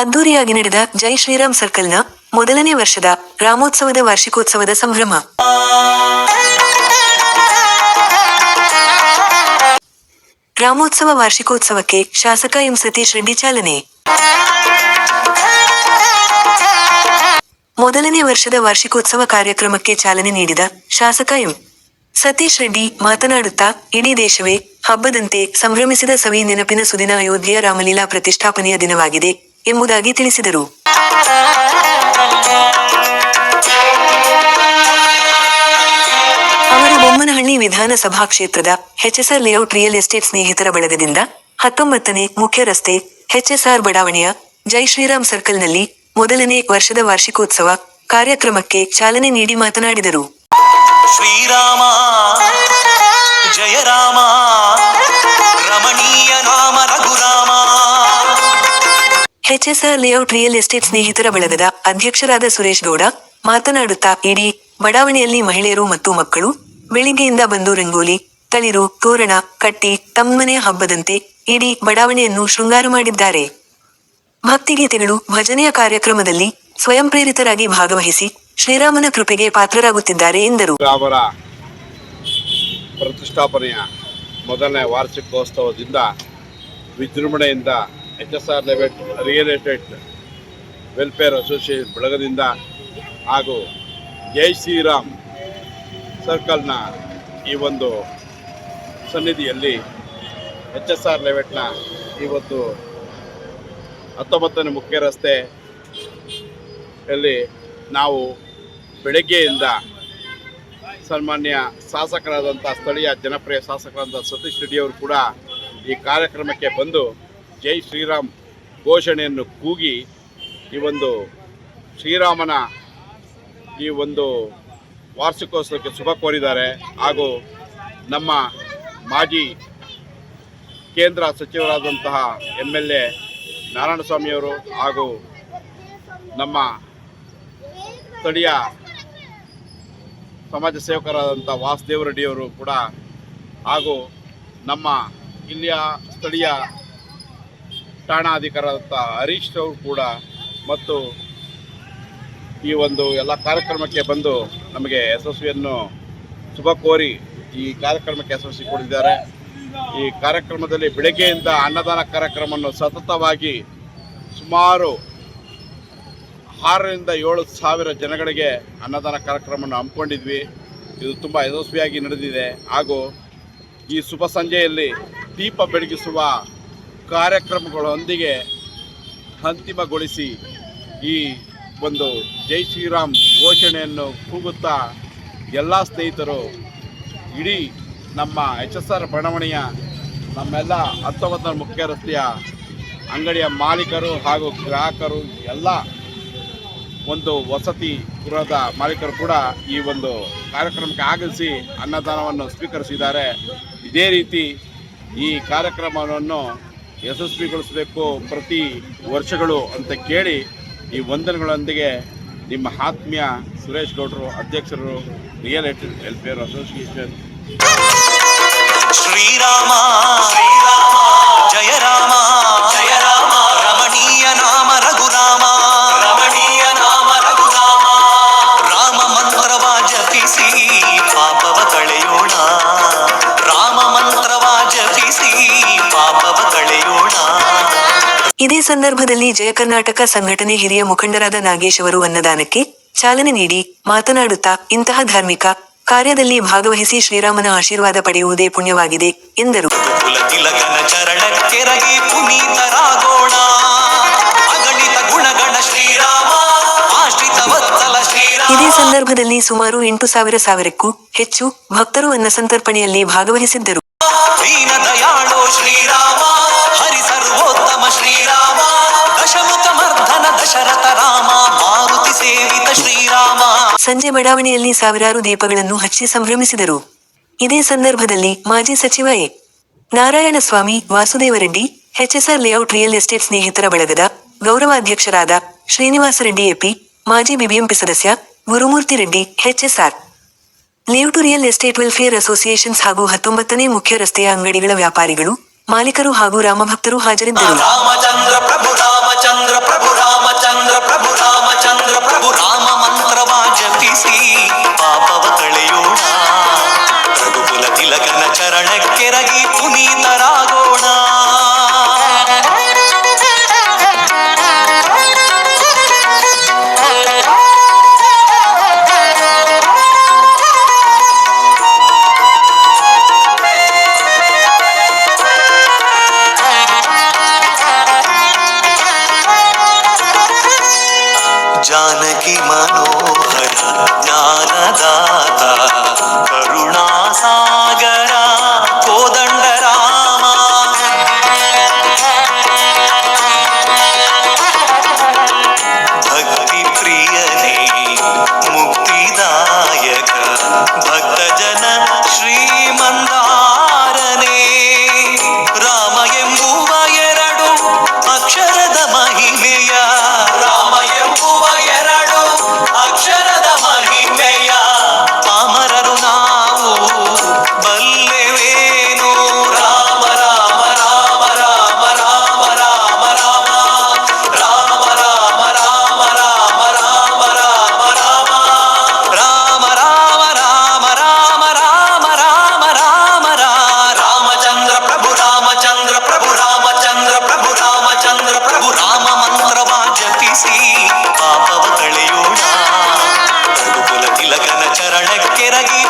ಅದ್ದೂರಿಯಾಗಿ ನಡೆದ ಜೈ ಶ್ರೀರಾಮ್ ಸರ್ಕಲ್ನ ಮೊದಲನೇ ವರ್ಷದ ರಾಮೋತ್ಸವದ ವಾರ್ಷಿಕೋತ್ಸವದ ಸಂಭ್ರಮ. ರಾಮೋತ್ಸವ ವಾರ್ಷಿಕೋತ್ಸವಕ್ಕೆ ಶಾಸಕ ಎಂ ಸತೀಶ್ ರೆಡ್ಡಿ ಚಾಲನೆ. ಮೊದಲನೇ ವರ್ಷದ ವಾರ್ಷಿಕೋತ್ಸವ ಕಾರ್ಯಕ್ರಮಕ್ಕೆ ಚಾಲನೆ ನೀಡಿದ ಶಾಸಕ ಎಂ ಸತೀಶ್ ರೆಡ್ಡಿ ಮಾತನಾಡುತ್ತಾ, ಇಡೀ ದೇಶವೇ ಹಬ್ಬದಂತೆ ಸಂಭ್ರಮಿಸಿದ ಸವಿ ನೆನಪಿನ ಸುದಿನ ಅಯೋಧ್ಯೆಯ ರಾಮಲೀಲಾ ಪ್ರತಿಷ್ಠಾಪನೆಯ ದಿನವಾಗಿದೆ. ಎಂಬುದಾಗಿ ತಿಳಿಸಿದರು. ಅವರು ಬೊಮ್ಮನಹಳ್ಳಿ ವಿಧಾನಸಭಾ ಕ್ಷೇತ್ರದ ಹೆಚ್ಎಸ್ಆರ್ ಲೇಔಟ್ ರಿಯಲ್ ಎಸ್ಟೇಟ್ ಸ್ನೇಹಿತರ ಬಳಗದಿಂದ ಹತ್ತೊಂಬತ್ತನೇ ಮುಖ್ಯ ರಸ್ತೆ ಹೆಚ್ಎಸ್ಆರ್ ಬಡಾವಣೆಯ ಜೈ ಶ್ರೀರಾಮ್ ಸರ್ಕಲ್ನಲ್ಲಿ ಮೊದಲನೇ ವರ್ಷದ ವಾರ್ಷಿಕೋತ್ಸವ ಕಾರ್ಯಕ್ರಮಕ್ಕೆ ಚಾಲನೆ ನೀಡಿ ಮಾತನಾಡಿದರು. Srirama HSR layout real estate ಸ್ನೇಹಿತರ ಬಳಗದ ಅಧ್ಯಕ್ಷರಾದ ಸುರೇಶ್ ಗೌಡ ಮಾತನಾಡುತ್ತಾ ಇಡೀ, ಬಡಾವಣೆಯಲ್ಲಿ ಮಹಿಳೆಯರು ಮತ್ತು ಮಕ್ಕಳು, ಬೆಳಿಗ್ಗೆಯಿಂದ ಬಂದು ರಂಗೋಲಿ, ತಳಿರು, ತೋರಣ, ಕಟ್ಟಿ ತಮ್ಮನೆ ಹಬ್ಬದಂತೆ ಇಡೀ ಬಡಾವಣೆಯನ್ನು ಶೃಂಗಾರ ಮಾಡಿದ್ದಾರೆ. ಭಕ್ತಿಗೀತೆಗಳು ಭಜನೆಯ ಕಾರ್ಯಕ್ರಮದಲ್ಲಿ ಸ್ವಯಂ ಪ್ರೇರಿತರಾಗಿ ಭಾಗವಹಿಸಿ ಶ್ರೀರಾಮನ ಕೃಪೆಗೆ ಪಾತ್ರರಾಗುತ್ತಿದ್ದಾರೆ ಎಂದರು. ರಾಮರ ಪ್ರತಿಷ್ಠಾಪನೆಯ ಮೊದಲನೇ ವಾರ್ಷಿಕೋತ್ಸವದಿಂದ ವಿಜೃಂಭಣೆಯಿಂದ H S R layout real estate welfare association ಬಳಗದಿಂದ ಹಾಗೂ ಜೈ ಶ್ರೀರಾಮ್ ಸರ್ಕಲ್ನ ಈ ಒಂದು ಸನ್ನಿಧಿಯಲ್ಲಿ ಎಚ್ ಎಸ್ ಆರ್ ಲೆವೆಟ್ನ ಇವತ್ತು ಹತ್ತೊಂಬತ್ತನೇ ಮುಖ್ಯ ರಸ್ತೆ ಅಲ್ಲಿ ನಾವು ಬೆಳಗ್ಗೆಯಿಂದ ಸನ್ಮಾನ್ಯ ಶಾಸಕರಾದಂಥ ಸ್ಥಳೀಯ ಜನಪ್ರಿಯ ಶಾಸಕರಾದಂಥ ಸತೀಶ್ ರೆಡ್ಡಿಯವರು ಕೂಡ ಈ ಕಾರ್ಯಕ್ರಮಕ್ಕೆ ಬಂದು ಜೈ ಶ್ರೀರಾಮ್ ಘೋಷಣೆಯನ್ನು ಕೂಗಿ ಈ ಒಂದು ಶ್ರೀರಾಮನ ಈ ಒಂದು ವಾರ್ಷಿಕೋತ್ಸವಕ್ಕೆ ಶುಭ ಕೋರಿದ್ದಾರೆ. ಹಾಗೂ ನಮ್ಮ ಮಾಜಿ ಕೇಂದ್ರ ಸಚಿವರಾದಂತಹ ಎಂ ಎಲ್ ಎ ನಾರಾಯಣಸ್ವಾಮಿಯವರು ಹಾಗೂ ನಮ್ಮ ಸ್ಥಳೀಯ ಸಮಾಜ ಸೇವಕರಾದಂಥ ವಾಸುದೇವ ರೆಡ್ಡಿಯವರು ಕೂಡ ಹಾಗೂ ನಮ್ಮ ಇಲ್ಲಿಯ ಸ್ಥಳೀಯ ಠಾಣಾಧಿಕಾರದಂಥ ಹರೀಶ್ ಅವರು ಕೂಡ ಮತ್ತು ಈ ಒಂದು ಎಲ್ಲ ಕಾರ್ಯಕ್ರಮಕ್ಕೆ ಬಂದು ನಮಗೆ ಯಶಸ್ವಿಯನ್ನು ಶುಭ ಕೋರಿ ಈ ಕಾರ್ಯಕ್ರಮಕ್ಕೆ ಯಶಸ್ವಿ ಕೊಡಿದ್ದಾರೆ ಈ ಕಾರ್ಯಕ್ರಮದಲ್ಲಿ ಬೆಳಗ್ಗೆಯಿಂದ ಅನ್ನದಾನ ಕಾರ್ಯಕ್ರಮವನ್ನು ಸತತವಾಗಿ ಸುಮಾರು ಆರರಿಂದ ಏಳು ಸಾವಿರ ಜನಗಳಿಗೆ ಅನ್ನದಾನ ಕಾರ್ಯಕ್ರಮವನ್ನು ಹಮ್ಮಿಕೊಂಡಿದ್ವಿ. ಇದು ತುಂಬ ಯಶಸ್ವಿಯಾಗಿ ನಡೆದಿದೆ. ಹಾಗೂ ಈ ಶುಭ ಸಂಜೆಯಲ್ಲಿ ದೀಪ ಬೆಳಗಿಸುವ ಕಾರ್ಯಕ್ರಮಗಳೊಂದಿಗೆ ಅಂತಿಮಗೊಳಿಸಿ ಈ ಒಂದು ಜೈ ಶ್ರೀರಾಮ್ ಘೋಷಣೆಯನ್ನು ಕೂಗುತ್ತಾ ಎಲ್ಲ ಸ್ನೇಹಿತರು, ಇಡೀ ನಮ್ಮ ಎಚ್ ಎಸ್ ಆರ್ ಬಡಾವಣೆಯ ನಮ್ಮೆಲ್ಲ ಹತ್ತೊಂಬತ್ತರ ಮುಖ್ಯ ರಸ್ತೆಯ ಅಂಗಡಿಯ ಮಾಲೀಕರು ಹಾಗೂ ಗ್ರಾಹಕರು, ಎಲ್ಲ ಒಂದು ವಸತಿ ಗೃಹದ ಮಾಲೀಕರು ಕೂಡ ಈ ಒಂದು ಕಾರ್ಯಕ್ರಮಕ್ಕೆ ಆಗಮಿಸಿ ಅನ್ನದಾನವನ್ನು ಸ್ವೀಕರಿಸಿದ್ದಾರೆ. ಇದೇ ರೀತಿ ಈ ಕಾರ್ಯಕ್ರಮವನ್ನು ಯಶಸ್ವಿಗೊಳಿಸಬೇಕು ಪ್ರತಿ ವರ್ಷಗಳು ಅಂತ ಕೇಳಿ ಈ ವಂದನೆಗಳೊಂದಿಗೆ ನಿಮ್ಮ ಆತ್ಮೀಯ ಸುರೇಶ್ ಗೌಡರು, ಅಧ್ಯಕ್ಷರು, real estate welfare association. Srirama Srirama. ಇದೇ ಸಂದರ್ಭದಲ್ಲಿ ಜಯ ಕರ್ನಾಟಕ ಸಂಘಟನೆ ಹಿರಿಯ ಮುಖಂಡರಾದ ನಾಗೇಶ್ ಅವರು ಅನ್ನದಾನಕ್ಕೆ ಚಾಲನೆ ನೀಡಿ ಮಾತನಾಡುತ್ತಾ ಇಂತಹ ಧಾರ್ಮಿಕ ಕಾರ್ಯದಲ್ಲಿ ಭಾಗವಹಿಸಿ ಶ್ರೀರಾಮನ ಆಶೀರ್ವಾದ ಪಡೆಯುವುದೇ ಪುಣ್ಯವಾಗಿದೆ ಎಂದರು. ಇದೇ ಸಂದರ್ಭದಲ್ಲಿ ಸುಮಾರು ಎಂಟು ಸಾವಿರ ಸಾವಿರಕ್ಕೂ ಹೆಚ್ಚು ಭಕ್ತರು ಅನ್ನ ಸಂತರ್ಪಣೆಯಲ್ಲಿ ಭಾಗವಹಿಸಿದ್ದರು. ಸಂಜೆ ಬಡಾವಣೆಯಲ್ಲಿ ಸಾವಿರಾರು ದೀಪಗಳನ್ನು ಹಚ್ಚಿ ಸಂಭ್ರಮಿಸಿದರು. ಇದೇ ಸಂದರ್ಭದಲ್ಲಿ ಮಾಜಿ ಸಚಿವ A. Narayanaswamy, Vasudevareddy HSR layout real estate ಸ್ನೇಹಿತರ ಬಳಗದ ಗೌರವಾಧ್ಯಕ್ಷರಾದ ಶ್ರೀನಿವಾಸ ರೆಡ್ಡಿ ಎಪಿ, ಮಾಜಿ ಬಿಬಿಎಂಪಿ ಸದಸ್ಯ Gurumurthy Reddy HSR layout real estate welfare associations ಹಾಗೂ ಹತ್ತೊಂಬತ್ತನೇ ಮುಖ್ಯ ರಸ್ತೆಯ ಅಂಗಡಿಗಳ ವ್ಯಾಪಾರಿಗಳು, ಮಾಲೀಕರು ಹಾಗೂ ರಾಮಭಕ್ತರು ಹಾಜರಿದ್ದರು. ಬೆಳಗಿ ಪುನೀತರಾಗೋಣ ಜಾನಕಿ ಮಾ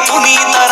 তুমি তা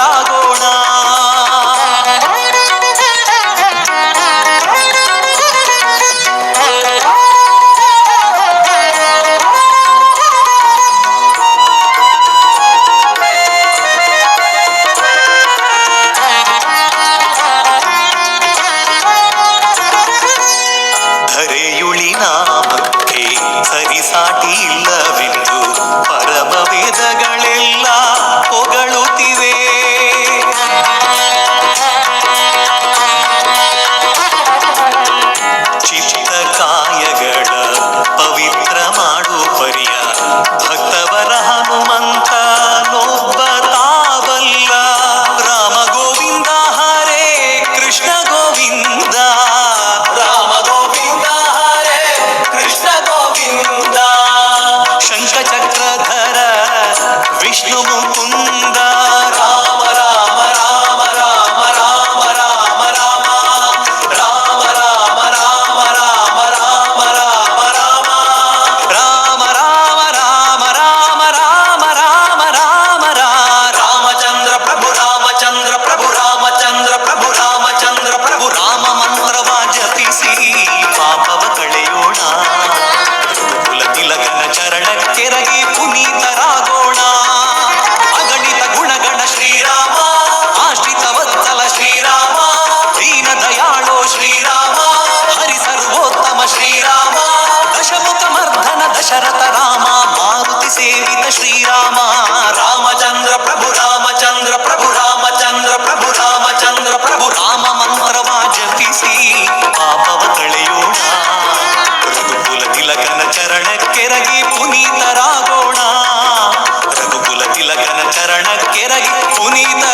ಸೇವಿತ ಶ್ರೀರಾಮ, ರಾಮಚಂದ್ರ ಪ್ರಭು ರಾಮಚಂದ್ರ ಪ್ರಭು ರಾಮಚಂದ್ರ ಪ್ರಭು ರಾಮಚಂದ್ರ ಪ್ರಭು, ರಾಮ ಮಂತ್ರವ ಜಪಿಸಿ, ಪಾಪವ ಕಳೆಯೋಣ. ರಘುಕುಲ ತಿಲಕನ ಚರಣಕ್ಕೆರಗಿ ಪುನೀತರಾಗೋಣ. ರಘುಕುಲ ತಿಲಕನ ಚರಣಕ್ಕೆರಗಿ ಪುನೀತ